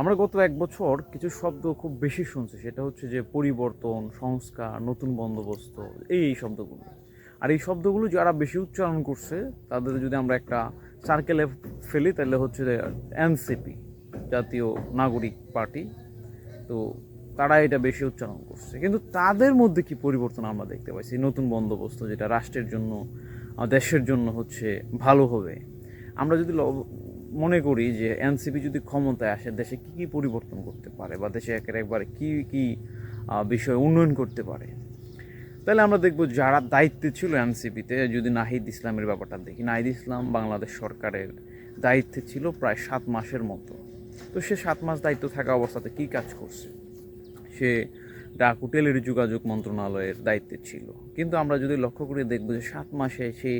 আমরা গত এক বছর কিছু শব্দ খুব বেশি শুনছি, সেটা হচ্ছে যে পরিবর্তন, সংস্কার, নতুন বন্দোবস্ত, এই এই শব্দগুলো। আর এই শব্দগুলো যারা বেশি উচ্চারণ করছে, তাদের যদি আমরা একটা সার্কেলে ফেলি, তাহলে হচ্ছে এনসিপি, জাতীয় নাগরিক পার্টি, তো তারা এটা বেশি উচ্চারণ করছে। কিন্তু তাদের মধ্যে কি পরিবর্তন আমরা দেখতে পাইছি? নতুন বন্দোবস্ত, যেটা রাষ্ট্রের জন্য, দেশের জন্য হচ্ছে ভালো হবে। আমরা যদি মনে করি যে এনসিপি যদি ক্ষমতায় আসে, দেশে কি কি পরিবর্তন করতে পারে বা দেশে একের একবারে কি কি বিষয় উন্নয়ন করতে পারে? তাহলে আমরা দেখব যারা দায়িত্বে ছিল এনসিপিতে, যদি নাহিদ ইসলামের ব্যাপারটা দেখি। নাহিদ ইসলাম বাংলাদেশ সরকারের দায়িত্বে ছিল প্রায় সাত মাসের মতো। তো সে সাত মাস দায়িত্ব থাকা অবস্থাতে কি কাজ করছে? সে ডাকু টেলির যোগাযোগ মন্ত্রণালয়ের দায়িত্বে ছিল। কিন্তু আমরা যদি লক্ষ্য করে দেখব যে সাত মাসে সে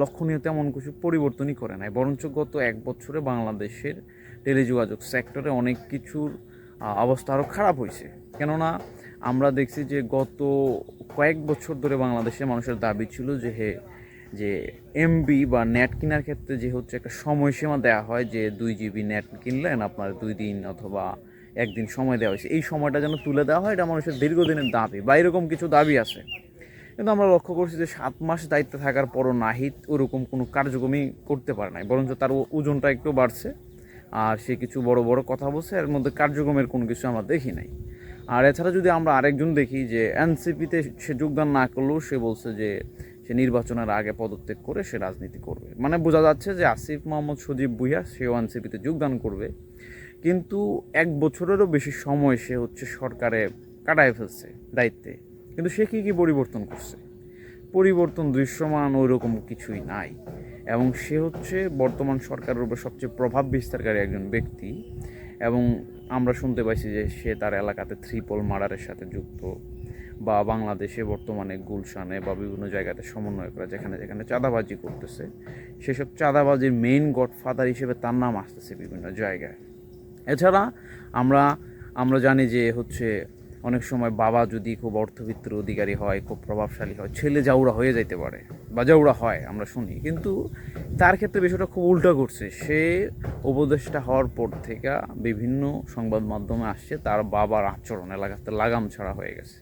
লক্ষণীয় তেমন কিছু পরিবর্তনই করে নাই। বরঞ্চ গত এক বছরে বাংলাদেশের টেলিযোগাযোগ সেক্টরে অনেক কিছুর অবস্থা আরও খারাপ হয়েছে। কেননা আমরা দেখছি যে গত কয়েক বছর ধরে বাংলাদেশের মানুষের দাবি ছিল যে হে, যে এমবি বা নেট কেনার ক্ষেত্রে যে হচ্ছে একটা সময়সীমা দেওয়া হয় যে দুই জিবি নেট কিনলেন আপনার দুই দিন অথবা একদিন সময় দেওয়া হয়েছে। এই সময়টা যেন তুলে দেওয়া হয়, এটা মানুষের দীর্ঘদিনের দাবি বা এরকম কিছু দাবি আছে। কিন্তু আমরা লক্ষ্য করছি যে সাত মাস দায়িত্বে থাকার পরও নাহিদ ওরকম কোনো কার্যক্রমই করতে পারে নাই, বরঞ্চ তার ওজনটা একটু বাড়ছে। আর সে কিছু বড় বড় কথা বলছে, এর মধ্যে কার্যক্রমের কোনো কিছু আমরা দেখি নাই। আর এছাড়া যদি আমরা আরেকজন দেখি যে এনসিপিতে সে যোগদান না করলেও সে বলছে যে সে নির্বাচনের আগে পদত্যাগ করে সে রাজনীতি করবে। মানে বোঝা যাচ্ছে যে আসিফ মোহাম্মদ সজীব ভুইয়া সেও এনসিপিতে যোগদান করবে। কিন্তু এক বছরেরও বেশি সময় সে হচ্ছে সরকারে কাটায় ফেলছে দায়িত্বে। কিন্তু সে কী কী পরিবর্তন করছে? পরিবর্তন দৃশ্যমান ওই রকম কিছুই নাই। এবং সে হচ্ছে বর্তমান সরকারের উপর সবচেয়ে প্রভাব বিস্তারকারী একজন ব্যক্তি এবং আমরা শুনতে পাইছি যে সে তার এলাকাতে থ্রিপল মার্ডারের সাথে যুক্ত বা বাংলাদেশে বর্তমানে গুলশানে বা বিভিন্ন জায়গাতে সমন্বয় করা যেখানে যেখানে চাঁদাবাজি করতেছে। সেসব চাঁদাবাজির মেইন গডফাদার হিসেবে তার নাম আসতেছে বিভিন্ন জায়গায়। এছাড়া আমরা আমরা জানি যে হচ্ছে অনেক সময় বাবা যদি খুব অর্থবিত্তের অধিকারী হয়, খুব প্রভাবশালী হয়, ছেলে জাউরা হয়ে যাইতে পারে বা জাউরা হয়, আমরা শুনি। কিন্তু তার ক্ষেত্রে বিষয়টা খুব উল্টা করছে। সে উপদেষ্টা হওয়ার পর থেকে বিভিন্ন সংবাদ মাধ্যমে আসছে, তার বাবার আচরণ, এলাকাতে লাগাম ছাড়া হয়ে গেছে।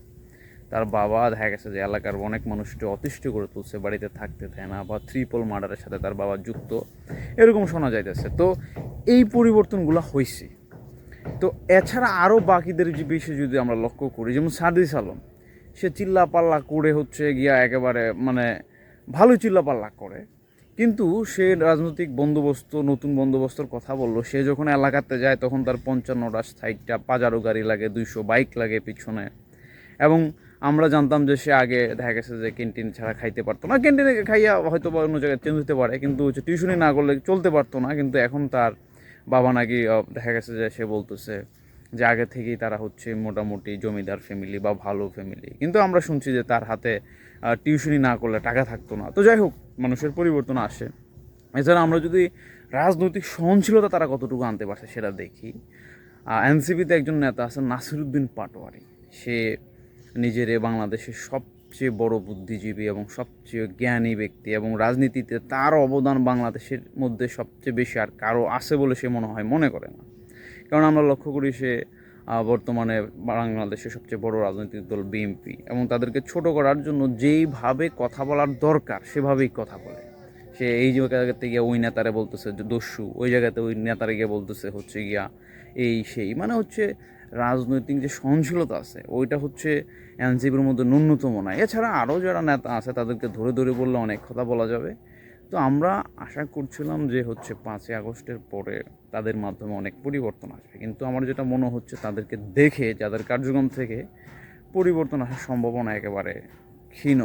তার বাবা দেখা গেছে যে এলাকার অনেক মানুষকে অতিষ্ঠ করে তুলছে, বাড়িতে থাকতে দেয় না বা ট্রিপল মার্ডারের সাথে তার বাবা যুক্ত। এরকম শোনা যাইতেছে। তো এই পরিবর্তনগুলো হয়েছে তো এছাড়া আরও বাকিদের যে বিষয়ে যদি আমরা লক্ষ্য করি, যেমন সাদিস আলম, সে চিল্লা পাল্লা করে হচ্ছে গিয়া একেবারে মানে ভালো চিল্লা পাল্লা করে। কিন্তু সে রাজনৈতিক বন্দোবস্ত, নতুন বন্দোবস্তর কথা বলল, সে যখন এলাকাতে যায় তখন তার পঞ্চান্নটা ষাটটা পাজারো গাড়ি লাগে, দুইশো বাইক লাগে পিছনে। এবং আমরা জানতাম যে সে আগে দেখা গেছে যে ক্যান্টিন ছাড়া খাইতে পারতো না। ক্যান্টিনে খাইয়া হয়তো বা অন্য জায়গায় চেঞ্জ হতে পারে, কিন্তু হচ্ছে টিউশনি না করলে চলতে পারতো না, কিন্তু এখন তার বাবা নাকি দেখা গেছে যে সে বলতেছে যে আগে থেকেই তারা হচ্ছে মোটামুটি জমিদার ফ্যামিলি বা ভালো ফ্যামিলি কিন্তু আমরা শুনছি যে তার হাতে টিউশনি না করলে টাকা থাকতো না। তো যাই হোক, মানুষের পরিবর্তন আসে। এছাড়া আমরা যদি রাজনৈতিক সহনশীলতা তারা কতটুকু আনতে পারছে সেটা দেখি। এনসিপিতে একজন নেতা আছেন নাসিরুদ্দিন পাটোয়ারি। সে নিজের বাংলাদেশের সবচেয়ে বড় বুদ্ধিজীবী এবং সবচেয়ে জ্ঞানী ব্যক্তি এবং রাজনীতিতে তার অবদান বাংলাদেশের মধ্যে সবচেয়ে বেশি আর কারও আছে বলে সে মনে হয়, মনে করে না। কারণ আমরা লক্ষ্য করি সে বর্তমানে বাংলাদেশের সবচেয়ে বড় রাজনৈতিক দল বিএনপি এবং তাদেরকে ছোট করার জন্য যেইভাবে কথা বলার দরকার সেভাবেই কথা বলে। সে এই জায়গাতে গিয়ে ওই নেতারে বলতেছে দস্যু, ওই জায়গাতে ওই নেতারে গিয়ে বলতেছে হচ্ছে গিয়া এই সেই মানে হচ্ছে রাজনৈতিক যে সহনশীলতা আছে, ওইটা হচ্ছে এনসিপির মধ্যে ন্যূনতম নয় এছাড়া আরও যারা নেতা আছে, তাদেরকে ধরে ধরে বললে অনেক কথা বলা যাবে। তো আমরা আশা করছিলাম যে হচ্ছে পাঁচই আগস্টের পরে তাদের মাধ্যমে অনেক পরিবর্তন আসবে। কিন্তু আমার যেটা মনে হচ্ছে, তাদেরকে দেখে, যাদের কার্যক্রম থেকে পরিবর্তন আসার সম্ভাবনা একেবারে ক্ষীণ।